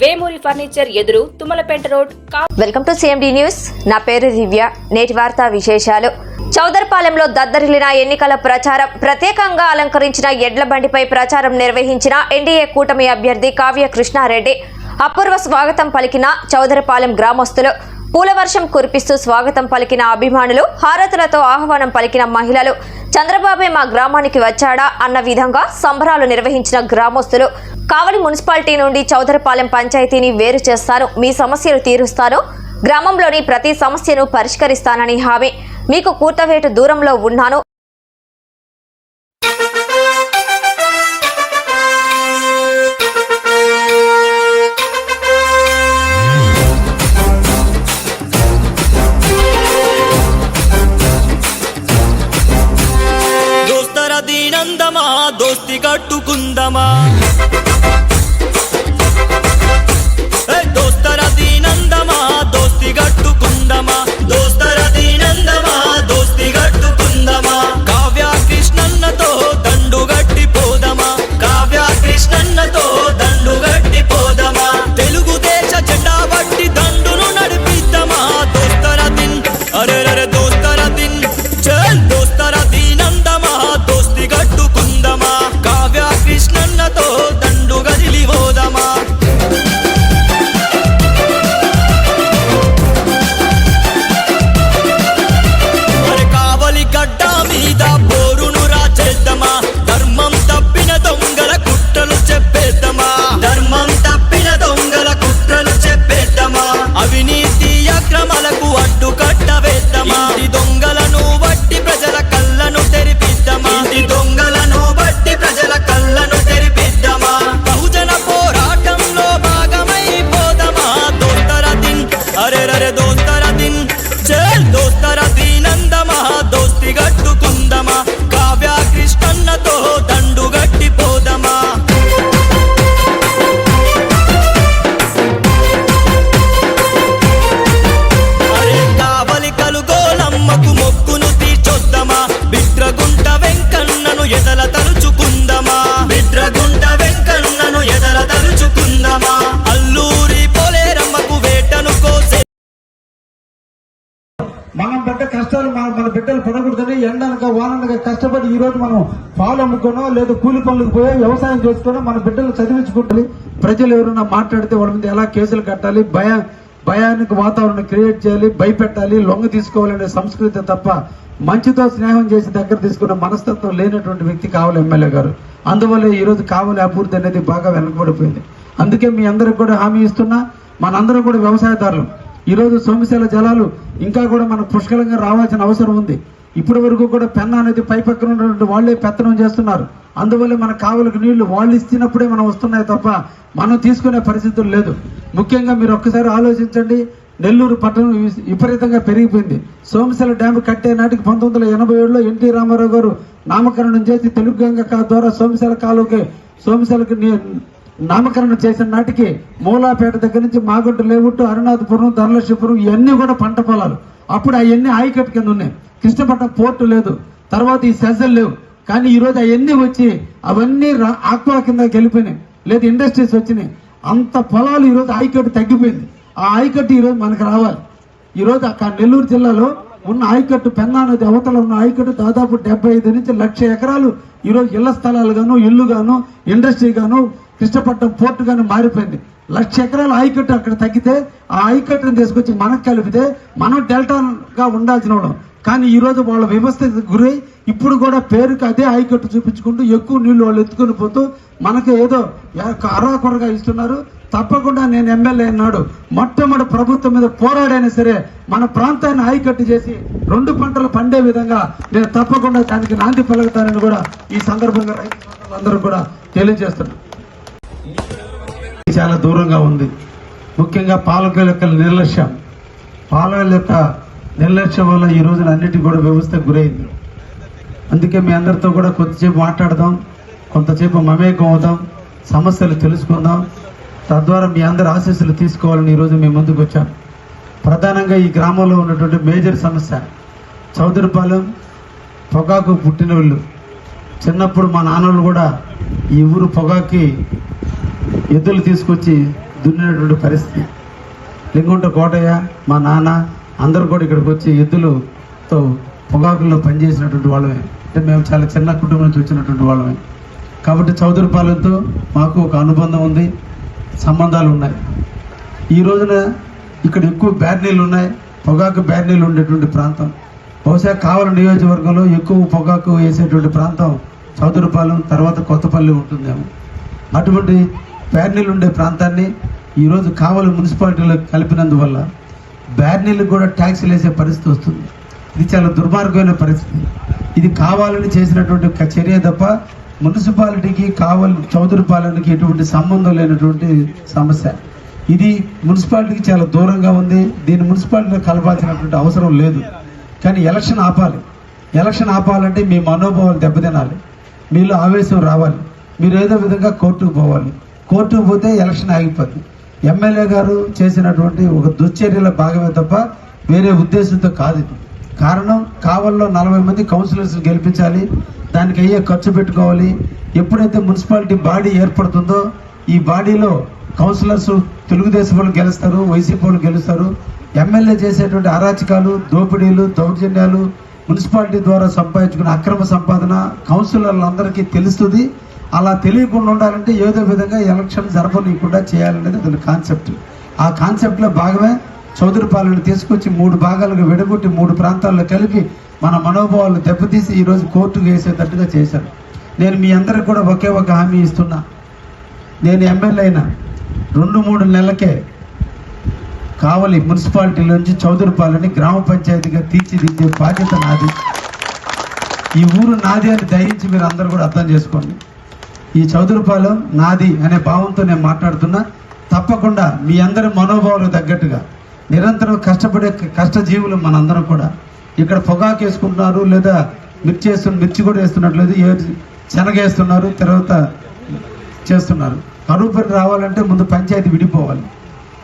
Vemuri furniture ఎదురు Tummalapeta road welcome to CMD news నా పేరు దివ్య నేటి వార్తా విశేషాలు. చౌదర్పాలెంలో దద్దరిల్లిన ఎన్నికల ప్రచారం ప్రత్యేకంగా అలంకరించిన ఎడ్ల బండిపై ప్రచారం నిర్వహించిన ఎన్డీఏ కూటమి అభ్యర్థి కావ్య కృష్ణారెడ్డి. అపూర్వ స్వాగతం పలికిన చౌదరపాలెం గ్రామస్తులు. పూలవర్షం కురిపిస్తూ స్వాగతం పలికిన అభిమానులు హారతులతో ఆహ్వానం పలికిన మహిళలు చంద్రబాబే మా గ్రామానికి వచ్చాడా అన్న విధంగా సంబరాలు నిర్వహించిన గ్రామస్తులు కావలి మున్సిపాలిటీ నుండి చౌదరపాలెం పంచాయతీని వేరు చేస్తాను మీ సమస్యలు తీరుస్తాను గ్రామంలోని ప్రతి సమస్యను పరిష్కరిస్తానని హామీ. మీకు కూర్తవేటు దూరంలో ఉన్నాను ఈరోజు మనం పాలు అమ్ముకోనో లేదా కూలి పనులకు పోయో వ్యవసాయం చేసుకోనో మన బిడ్డలు చదివించుకుంటుంది ప్రజలు ఎవరైనా మాట్లాడితే వాళ్ళ మీద ఎలా కేసులు కట్టాలి భయ భయానికి వాతావరణం క్రియేట్ చేయాలి భయపెట్టాలి లొంగ తీసుకోవాలనే సంస్కృతి తప్ప మంచితో స్నేహం చేసి దగ్గర తీసుకున్న మనస్తత్వం లేనటువంటి వ్యక్తి కావాలి ఎమ్మెల్యే గారు. అందువల్ల ఈ రోజు కావాలి అభివృద్ధి అనేది బాగా వెనకబడిపోయింది. అందుకే మీ అందరికి కూడా హామీ ఇస్తున్నా మనందరం కూడా వ్యవసాయదారులు. ఈరోజు సోమశీల జలాలు ఇంకా కూడా మనకు పుష్కలంగా రావాల్సిన అవసరం ఉంది. ఇప్పటి వరకు కూడా పెన్న అనేది పైపక్కన ఉన్నటువంటి వాళ్ళే పెత్తనం చేస్తున్నారు. అందువల్ల మన కావలకు నీళ్ళు వాళ్ళు ఇచ్చినప్పుడే మనం వస్తున్నాయి తప్ప మనం తీసుకునే పరిస్థితులు లేదు. ముఖ్యంగా మీరు ఒక్కసారి ఆలోచించండి నెల్లూరు పట్టణం విపరీతంగా పెరిగిపోయింది. సోమశిల డ్యామ్ కట్టే నాటికి పంతొమ్మిది వందల ఎనభై ఏడులో ఎన్టీ రామారావు గారు నామకరణం చేసి తెలుగు గంగ ద్వారా సోమశిల కాలువకి సోమశిలకి నీ- నామకరణం చేసిన నాటికి మూలాపేట దగ్గర నుంచి మాగుంట లేవుట్టు అరుణాథపురం ధరలక్ష్మపురం ఇవన్నీ కూడా పంట పొలాలు. అప్పుడు అవన్నీ ఆయకట్టు కింద ఉన్నాయి. కృష్ణపట్నం పోర్టు లేదు. తర్వాత ఈ సెజల్ లేవు. కానీ ఈరోజు అవన్నీ వచ్చి అవన్నీ రా- ఆక్వా కింద గెలిపోయినాయి లేదు ఇండస్ట్రీస్ వచ్చినాయి. అంత పొలాలు ఈ రోజు ఆయకట్టు తగ్గిపోయింది. ఆ ఆయకట్టు ఈ రోజు మనకు రావాలి. ఈరోజు అక్కడ నెల్లూరు జిల్లాలో ఉన్న ఆయకట్టు పెన్నా నది అవతల ఉన్న ఆయకట్టు దాదాపు డెబ్బై ఐదు నుంచి లక్ష ఎకరాలు ఈ రోజు ఇళ్ళ స్థలాలు గాను ఇల్లు గాను ఇండస్ట్రీ గాను కృష్ణపట్నం పోర్టు గాను మారిపోయింది. లక్ష ఎకరాల ఆయకట్టు అక్కడ తగ్గితే ఆ ఆయకట్టును తీసుకొచ్చి మనకు కలిపితే మనం డెల్టాగా ఉండాల్సిన వాళ్ళం. కానీ ఈరోజు వాళ్ళ వ్యవస్థ గురై ఇప్పుడు కూడా పేరుకి అదే ఆయకట్టు చూపించుకుంటూ ఎక్కువ నీళ్ళు వాళ్ళు ఎత్తుకొని పోతూ మనకు ఏదో అరాకొరగా ఇస్తున్నారు. తప్పకుండా నేను ఎమ్మెల్యే అన్నాడు. మొట్టమొదటి ప్రభుత్వం మీద పోరాడైనా సరే మన ప్రాంతాన్ని ఆయకట్టు చేసి రెండు పంటలు పండే విధంగా నేను తప్పకుండా దానికి నాంది పలుకుతానని కూడా ఈ సందర్భంగా రైతులందరూ కూడా తెలియజేస్తున్నాను చాలా దూరంగా ఉంది. ముఖ్యంగా పాలకుల యొక్క నిర్లక్ష్యం. పాలకుల యొక్క నిర్లక్ష్యం వల్ల ఈ రోజున అన్నిటి కూడా వ్యవస్థ గురైంది. అందుకే మీ అందరితో కూడా కొద్దిసేపు మాట్లాడదాం కొంతసేపు మమేకం అవుదాం సమస్యలు తెలుసుకుందాం. తద్వారా మీ అందరి ఆశీస్సులు తీసుకోవాలని ఈరోజు మీ ముందుకు వచ్చాను ప్రధానంగా ఈ గ్రామంలో ఉన్నటువంటి మేజర్ సమస్య చౌదరిపాలెం పొగాకు పుట్టిన వాళ్ళు చిన్నప్పుడు మా నాన్నలు కూడా ఈ ఊరు పొగాకి ఎద్దులు తీసుకొచ్చి దున్నినటువంటి పరిస్థితి. లింగుంట కోటయ్య మా నాన్న అందరు కూడా ఇక్కడికి వచ్చి ఎద్దులతో పొగాకుల్లో పనిచేసినటువంటి వాళ్ళమే. అంటే మేము చాలా చిన్న కుటుంబం నుంచి వచ్చినటువంటి వాళ్ళమే. కాబట్టి చౌదరిపాలెంతో మాకు ఒక అనుబంధం ఉంది. సంబంధాలు ఉన్నాయి. ఈ రోజున ఇక్కడ ఎక్కువ బ్యాడ్నీళ్ళు ఉన్నాయి. పొగాకు బ్యాడ్నీళ్ళు ఉండేటువంటి ప్రాంతం. బహుశా కావలి నియోజకవర్గంలో ఎక్కువ పొగాకు వేసేటువంటి ప్రాంతం చౌదరిపాలెం తర్వాత కొత్తపల్లి ఉంటుందేమో. అటువంటి బ్యార్నీలు ఉండే ప్రాంతాన్ని ఈరోజు కావలి మున్సిపాలిటీలో కలిపినందువల్ల బ్యాడ్నీళ్ళకి కూడా ట్యాక్సీలు వేసే పరిస్థితి వస్తుంది. ఇది చాలా దుర్మార్గమైన పరిస్థితి. ఇది కావాలని చేసినటువంటి చర్య తప్ప మున్సిపాలిటీకి కావలి చౌదరిపాలెంకి ఎటువంటి సంబంధం లేనటువంటి సమస్య. ఇది మున్సిపాలిటీకి చాలా దూరంగా ఉంది. దీన్ని మున్సిపాలిటీలో కలపాల్సినటువంటి అవసరం లేదు. కానీ ఎలక్షన్ ఆపాలి. ఎలక్షన్ ఆపాలంటే మీ మనోభావాలు దెబ్బతినాలి. మీలో ఆవేశం రావాలి. మీరు ఏదో విధంగా కోర్టుకు పోవాలి. కోర్టుకు పోతే ఎలక్షన్ ఆగిపోద్ది. ఎమ్మెల్యే గారు చేసినటువంటి ఒక దుశ్చర్యల భాగమే తప్ప వేరే ఉద్దేశంతో కాదు ఇది. కారణం కావల్లో నలభై మంది కౌన్సిలర్స్ గెలిపించాలి దానికి అయ్యే ఖర్చు పెట్టుకోవాలి. ఎప్పుడైతే మున్సిపాలిటీ బాడీ ఏర్పడుతుందో ఈ బాడీలో కౌన్సిలర్స్ తెలుగుదేశం వాళ్ళు గెలుస్తారు వైసీపీ వాళ్ళు గెలుస్తారు. ఎమ్మెల్యే చేసేటువంటి అరాచకాలు దోపిడీలు దౌర్జన్యాలు మున్సిపాలిటీ ద్వారా సంపాదించుకున్న అక్రమ సంపాదన కౌన్సిలర్లందరికీ తెలుస్తుంది. అలా తెలియకుండా ఉండాలంటే ఏదో విధంగా ఎలక్షన్ జరపనీయకుండా చేయాలనేది అతని కాన్సెప్ట్. ఆ కాన్సెప్ట్లో భాగమే చౌదరిపాలను తీసుకొచ్చి మూడు భాగాలుగా విడగొట్టి మూడు ప్రాంతాల్లో కలిపి మన మనోభావాలు దెబ్బతీసి ఈరోజు కోర్టుకు వేసేటట్టుగా చేశారు. నేను మీ అందరికి కూడా ఒకే ఒక హామీ ఇస్తున్నా. నేను ఎమ్మెల్యే అయిన రెండు మూడు నెలలకే కావలి మున్సిపాలిటీ నుంచి చౌదరిపాలని గ్రామ పంచాయతీగా తీర్చిదిద్దే బాధ్యత నాది. ఈ ఊరు నాది అని దయించి మీరు అందరూ కూడా అర్థం చేసుకోండి. ఈ చౌదరిపాలెం నాది అనే భావంతో నేను మాట్లాడుతున్నా. తప్పకుండా మీ అందరి మనోభావాలకు తగ్గట్టుగా నిరంతరం కష్టపడే కష్టజీవులు మనందరం కూడా. ఇక్కడ పొగాకు వేసుకుంటున్నారు లేదా మిర్చి వేస్తున్న మిర్చి కూడా వేస్తున్నట్లేదు ఏ శనగేస్తున్నారు తర్వాత చేస్తున్నారు. కరువు పని రావాలంటే ముందు పంచాయతీ విడిపోవాలి.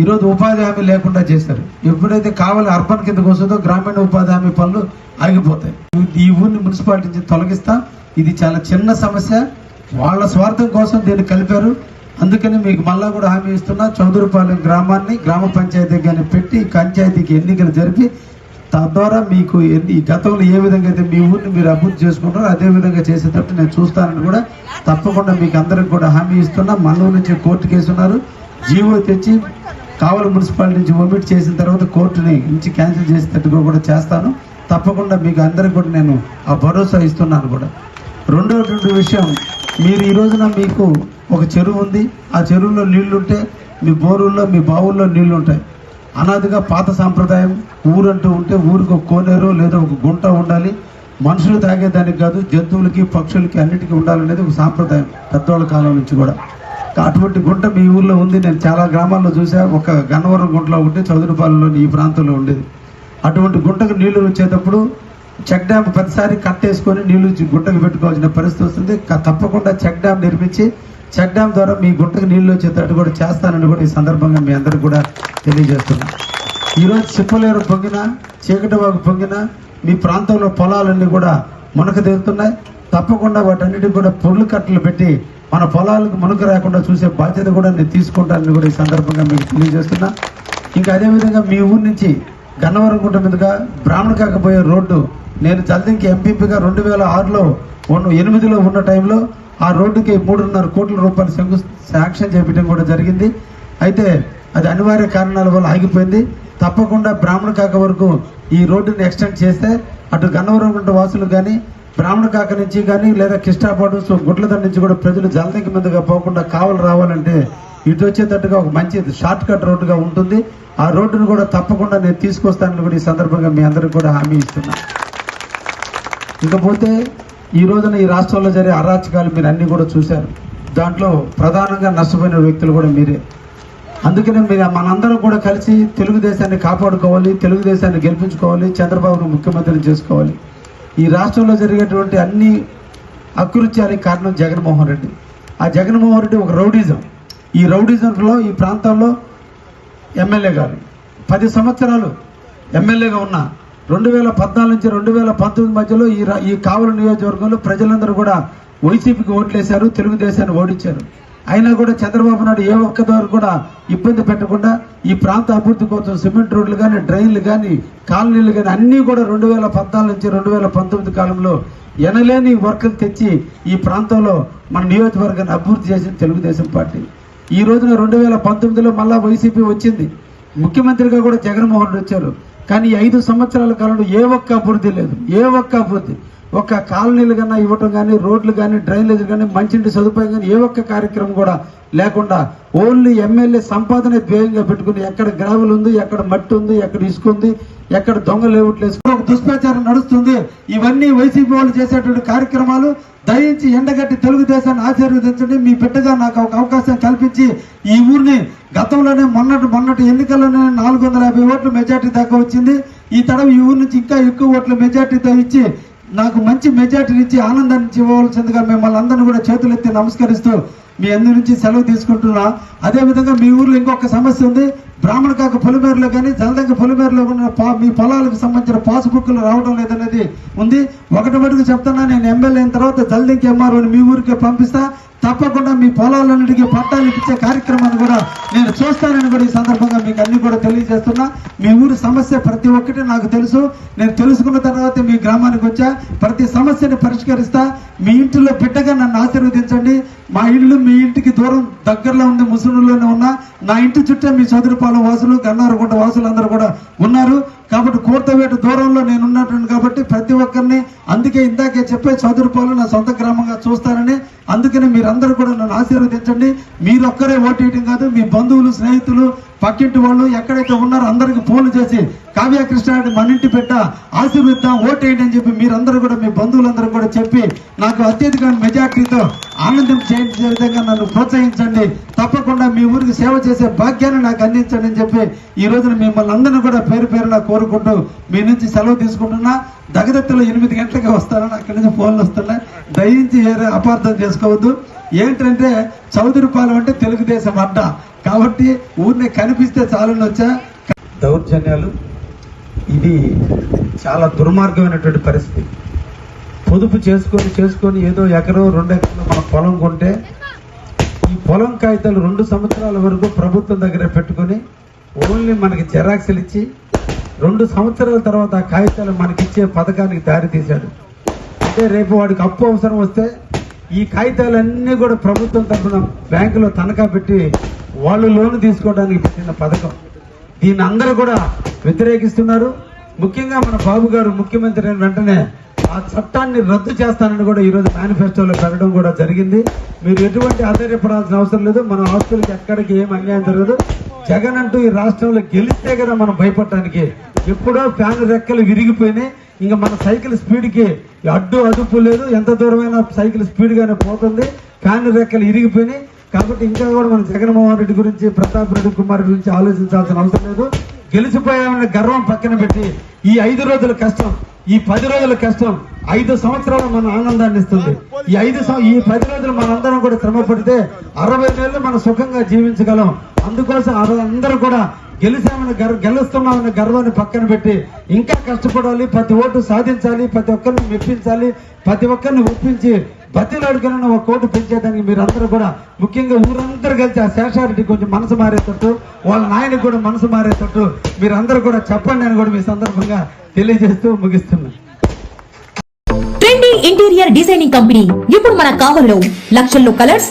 ఈరోజు ఉపాధి హామీ లేకుండా చేశారు. ఎప్పుడైతే కావాలి అర్బన్ కిందకు వస్తుందో గ్రామీణ ఉపాధి హామీ పనులు ఆగిపోతాయి. ఈ ఊరిని మున్సిపాలిటీ నుంచి తొలగిస్తాం. ఇది చాలా చిన్న సమస్య. వాళ్ళ స్వార్థం కోసం దీన్ని కలిపారు. అందుకని మీకు మళ్ళా కూడా హామీ ఇస్తున్నా చౌదరిపాలెం గ్రామాన్ని గ్రామ పంచాయతీ కానీ పెట్టి పంచాయతీకి ఎన్నికలు జరిపి తద్వారా మీకు ఎన్ని ఈ గతంలో ఏ విధంగా అయితే మీ ఊరిని మీరు అభివృద్ధి చేసుకుంటారో అదే విధంగా చేసేటట్టు నేను చూస్తానని కూడా తప్పకుండా మీకు అందరికి కూడా హామీ ఇస్తున్నా. మన నుంచి కోర్టు కేసు ఉన్నారు. జీవో తెచ్చి కావలి మున్సిపాలిటీ నుంచి ఒమిట్ చేసిన తర్వాత కోర్టుని నుంచి క్యాన్సిల్ చేసేటట్టుగా కూడా చేస్తాను. తప్పకుండా మీకు అందరికి కూడా నేను ఆ భరోసా ఇస్తున్నాను కూడా. రెండవటువంటి విషయం మీరు ఈ రోజున మీకు ఒక చెరువు ఉంది. ఆ చెరువులో నీళ్ళుంటే మీ బోరుల్లో మీ బావుల్లో నీళ్ళు ఉంటాయి అనాదిగా పాత సాంప్రదాయం ఊరంటూ ఉంటే ఊరికి ఒక కోనేరు లేదా ఒక గుంట ఉండాలి. మనుషులు తాగేదానికి కాదు జంతువులకి పక్షులకి అన్నిటికీ ఉండాలనేది ఒక సాంప్రదాయం పెద్దవాళ్ళ కాలం నుంచి కూడా. అటువంటి గుంట మీ ఊర్లో ఉంది. నేను చాలా గ్రామాల్లో చూసా ఒక గన్నవరం గుంటలో ఉంటే చౌదరిపాలెంలోని ఈ ప్రాంతంలో ఉండేది. అటువంటి గుంటకు నీళ్ళు వచ్చేటప్పుడు చెక్ డ్యామ్ ప్రతిసారి కట్టేసుకొని నీళ్ళు గుంటకు పెట్టుకోవాల్సిన పరిస్థితి వస్తుంది. తప్పకుండా చెక్ డ్యామ్ నిర్మించి చెక్ డ్యామ్ ద్వారా మీ గుంటకు నీళ్ళు వచ్చేటట్టు కూడా చేస్తానని కూడా ఈ సందర్భంగా మీ అందరికి కూడా తెలియజేస్తున్నా. ఈరోజు చిప్పలేరు పొంగిన చీకటివాగు పొంగిన మీ ప్రాంతంలో పొలాలన్నీ కూడా మునక తీరుతున్నాయి. తప్పకుండా వాటన్నిటికి కూడా పొర్లు కట్టలు పెట్టి మన పొలాలకు మునక రాకుండా చూసే బాధ్యత కూడా నేను తీసుకుంటానని కూడా ఈ సందర్భంగా మీకు తెలియజేస్తున్నా. ఇంకా అదేవిధంగా మీ ఊరు నుంచి గన్నవరం గుంట మీదుగా బ్రాహ్మణ కాకపోయే రోడ్డు నేను జల్దింకి ఎంపీపీగా రెండు వేల ఆరులో ఉన్న ఎనిమిదిలో ఉన్న టైంలో ఆ రోడ్డుకి మూడున్నర కోట్ల రూపాయలు శంకు శాంక్షన్ చేపించడం కూడా జరిగింది. అయితే అది అనివార్య కారణాల వల్ల ఆగిపోయింది. తప్పకుండా బ్రాహ్మణ కాక వరకు ఈ రోడ్డుని ఎక్స్టెండ్ చేస్తే అటు గన్నవరం గుంట వాసులు కానీ బ్రాహ్మణ కాక నుంచి కానీ లేదా కిష్టాపాటు సో గుడ్లద నుంచి కూడా ప్రజలు జలదంకి మీదుగా పోకుండా కావలు రావాలంటే ఇటు వచ్చేటట్టుగా ఒక మంచి షార్ట్ కట్ రోడ్డుగా ఉంటుంది. ఆ రోడ్డును కూడా తప్పకుండా నేను తీసుకొస్తానని కూడా ఈ సందర్భంగా మీ అందరికి కూడా హామీ ఇస్తున్నాను. ఇకపోతే ఈ రోజున ఈ రాష్ట్రంలో జరిగే అరాచకాలు మీరు అన్ని కూడా చూశారు. దాంట్లో ప్రధానంగా నష్టపోయిన వ్యక్తులు కూడా మీరే. అందుకనే మీరు మనందరం కూడా కలిసి తెలుగుదేశాన్ని కాపాడుకోవాలి తెలుగుదేశాన్ని గెలిపించుకోవాలి చంద్రబాబును ముఖ్యమంత్రిని చేసుకోవాలి. ఈ రాష్ట్రంలో జరిగేటువంటి అన్ని అకృత్యానికి కారణం జగన్మోహన్ రెడ్డి. ఆ జగన్మోహన్ రెడ్డి ఒక రౌడిజం. ఈ రౌడిజంలో ఈ ప్రాంతంలో ఎమ్మెల్యే గారు. పది సంవత్సరాలు ఎమ్మెల్యేగా ఉన్న రెండు వేల పద్నాలుగు నుంచి రెండు వేల పంతొమ్మిది మధ్యలో ఈ ఈ కావలి నియోజకవర్గంలో ప్రజలందరూ కూడా వైసీపీకి ఓట్లేశారు తెలుగుదేశాన్ని ఓడించారు. అయినా కూడా చంద్రబాబు నాయుడు ఏ ఒక్క ద్వారా కూడా ఇబ్బంది పెట్టకుండా ఈ ప్రాంత అభివృద్ధి కోసం సిమెంట్ రోడ్లు కానీ డ్రైన్లు కానీ కాలనీలు కానీ అన్నీ కూడా రెండు వేల పద్నాలుగు నుంచి రెండు వేల పంతొమ్మిది కాలంలో ఎనలేని వర్కులు తెచ్చి ఈ ప్రాంతంలో మన నియోజకవర్గాన్ని అభివృద్ధి చేసింది తెలుగుదేశం పార్టీ. ఈ రోజున రెండు వేల పంతొమ్మిదిలో మళ్ళా వైసీపీ వచ్చింది. ముఖ్యమంత్రిగా కూడా జగన్మోహన్ రెడ్డి వచ్చారు. కానీ ఐదు సంవత్సరాల కాలంలో ఏ ఒక్క అభివృద్ధి లేదు. ఏ ఒక్క అభివృద్ధి. ఒక్క కాలనీలు కన్నా ఇవ్వటం కానీ రోడ్లు కానీ డ్రైనేజీలు కానీ మంచినీటి సదుపాయం కానీ ఏ ఒక్క కార్యక్రమం కూడా లేకుండా ఓన్లీ ఎమ్మెల్యే సంపాదన ధ్యేయంగా పెట్టుకుని ఎక్కడ గ్రావెల్ ఉంది ఎక్కడ మట్టి ఉంది ఎక్కడ ఇసుక ఉంది ఎక్కడ దొంగ లేవుట్లు ఒక దుష్ప్రచారం నడుస్తుంది. ఇవన్నీ వైసీపీ వాళ్ళు చేసేటువంటి కార్యక్రమాలు దయించి ఎండగట్టి తెలుగుదేశాన్ని ఆశీర్వదించండి. మీ బిడ్డగా నాకు ఒక అవకాశం కల్పించి ఈ ఊరిని గతంలోనే మొన్నటి మొన్నటి ఎన్నికల్లోనే నాలుగు వందల యాభై ఓట్ల మెజార్టీ దాకా వచ్చింది. ఈ తరం ఈ ఊరి నుంచి ఇంకా ఎక్కువ ఓట్ల మెజార్టీతో ఇచ్చి నాకు మంచి మెజార్టీని ఇచ్చి ఆనందాన్ని ఇవ్వవలసిందిగా మిమ్మల్ని అందరినీ కూడా చేతులెత్తి నమస్కరిస్తూ మీ అందరి నుంచి సెలవు తీసుకుంటున్నా. అదేవిధంగా మీ ఊర్లో ఇంకొక సమస్య ఉంది. బ్రాహ్మణ కాక పొలిమేరలో కానీ జలదంక పొలిమేరలో ఉన్న పా- మీ పొలాలకు సంబంధించిన పాసుబుక్లు రావడం లేదనేది ఉంది. ఒకటి మటుకు చెప్తున్నా నేను ఎమ్మెల్యే అయిన తర్వాత జలదంకి ఎంఆర్ఓని మీ ఊరికే పంపిస్తా. తప్పకుండా మీ పొలాలన్నిటికీ పట్టాలు ఇప్పించే కార్యక్రమాన్ని కూడా నేను చూస్తానని కూడా ఈ సందర్భంగా మీకు అన్ని కూడా తెలియజేస్తున్నా. మీ ఊరి సమస్య ప్రతి ఒక్కటి నాకు తెలుసు. నేను తెలుసుకున్న తర్వాత మీ గ్రామానికి వచ్చా. ప్రతి సమస్యని పరిష్కరిస్తా. మీ ఇంటిలో బిడ్డగా నన్ను ఆశీర్వదించండి. మా ఇల్లు మీ ఇంటికి దూరం దగ్గరలో ఉండే ముసలిలోనే ఉన్నా. నా ఇంటి చుట్టే మీ చదురుపాలెం వాసులు గన్నారగుంట వాసులు అందరూ కూడా ఉన్నారు. కాబట్టి కూర్తవేట దూరంలో నేను ఉన్నట్టు కాబట్టి ప్రతి ఒక్కరిని అందుకే ఇందాకే చెప్పే చదురుపాలెం నా సొంత గ్రామంగా చూస్తానని అందుకని మీరందరూ కూడా నన్ను ఆశీర్వదించండి. మీరు ఒక్కరే ఓటేయటం కాదు మీ బంధువులు స్నేహితులు పక్కింటి వాళ్ళు ఎక్కడైతే ఉన్నారో అందరికి ఫోన్లు చేసి కావ్య కృష్ణారెడ్డి మన ఇంటి పెట్ట ఆశీర్వదిద్దాం ఓటేయండి అని చెప్పి మీరందరూ కూడా మీ బంధువులందరూ కూడా చెప్పి నాకు అత్యధిక మెజార్టీతో ఆనందం చేయించే విధంగా నన్ను ప్రోత్సహించండి. తప్పకుండా మీ ఊరికి సేవ చేసే భాగ్యాన్ని నాకు అందించండి అని చెప్పి ఈ రోజున మిమ్మల్ని అందరినీ కూడా పేరు పేరున కోరుకుంటూ మీ నుంచి సెలవు తీసుకుంటున్నా. దగదత్తులో ఎనిమిది గంటలకి వస్తారని అక్కడి నుంచి ఫోన్లు వస్తున్నాయి. దయించి ఏరే అపార్థం చేసుకోవద్దు. ఏంటంటే చౌదరిపాలెం అంటే తెలుగుదేశం అడ్డ. కాబట్టి ఊరిని కనిపిస్తే చాలని వచ్చా. దౌర్జన్యాలు ఇది చాలా దుర్మార్గమైనటువంటి పరిస్థితి. పొదుపు చేసుకొని చేసుకొని ఏదో ఎకరో రెండు ఎకరాలు మన పొలం కొంటే ఈ పొలం కాగితాలు రెండు సంవత్సరాల వరకు ప్రభుత్వం దగ్గర పెట్టుకొని ఓన్లీ మనకి జెరాక్స్లు ఇచ్చి రెండు సంవత్సరాల తర్వాత ఆ కాగితాలు మనకిచ్చే పథకానికి దారి తీశాడు అంటే రేపు వాడికి అప్పు అవసరం వస్తే ఈ కాగితాలన్నీ కూడా ప్రభుత్వం తరఫున బ్యాంకులో తనఖా పెట్టి వాళ్ళు లోన్ తీసుకోవడానికి పెట్టిన పథకం. దీన్ని అందరూ కూడా వ్యతిరేకిస్తున్నారు. ముఖ్యంగా మన బాబు గారు ముఖ్యమంత్రి అయిన వెంటనే ఆ చట్టాన్ని రద్దు చేస్తానని కూడా ఈరోజు మేనిఫెస్టోలో పెట్టడం కూడా జరిగింది. మీరు ఎటువంటి ఆశ్చర్యపడాల్సిన అవసరం లేదు. మన ఆస్తులకి ఎక్కడికి ఏం అన్యాయం జరగదు. జగన్ అంటూ ఈ రాష్ట్రంలో గెలిస్తే కదా మనం భయపడటానికి. ఎప్పుడో ఫ్యాన్ రెక్కలు విరిగిపోయినాయి. ఇంకా మన సైకిల్ స్పీడ్కి అడ్డు అదుపు లేదు. ఎంత దూరమైనా సైకిల్ స్పీడ్గానే పోతుంది. ఫ్యాన్ రెక్కలు ఇరిగిపోయినాయి కాబట్టి ఇంకా కూడా మన జగన్మోహన్ రెడ్డి గురించి ప్రతాప్ రెడ్డి కుమార్ గురించి ఆలోచించాల్సిన అవసరం లేదు. గెలిచిపోయామనే గర్వం పక్కన పెట్టి ఈ ఐదు రోజుల కష్టం ఈ పది రోజుల కష్టం ఐదు సంవత్సరాలు మన ఆనందాన్ని ఇస్తుంది. ఈ ఐదు సం- ఈ పది రోజులు మనందరం కూడా శ్రమ పడితే అరవై నెలలు మనం సుఖంగా జీవించగలం. అందుకోసం అర- అందరూ కూడా గెలిచామని గర్వ గెలుస్తున్నామన్న గర్వాన్ని పక్కన పెట్టి ఇంకా కష్టపడాలి ప్రతి ఓటు సాధించాలి ప్రతి ఒక్కరిని మెప్పించాలి ప్రతి ఒక్కరిని ఒప్పించి బతిలాడుకున్న ఒక కోటు పెంచేదానికి మీరందరూ కూడా ముఖ్యంగా ఊరందరూ కలిసి ఆ శేషారెడ్డి కొంచెం మనసు మారేటట్టు వాళ్ళ నాయనకి కూడా మనసు మారేటట్టు మీరందరూ కూడా చెప్పండి అని కూడా మీ సందర్భంగా తెలియజేస్తూ ముగిస్తున్నాను ఇంటీరియర్ డిజైనింగ్ కంపెనీ ఇప్పుడు మన కావలిలో లక్షల్లో కలర్స్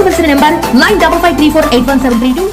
సంప్రదించవలసిన number nine double five three four eight one seven three two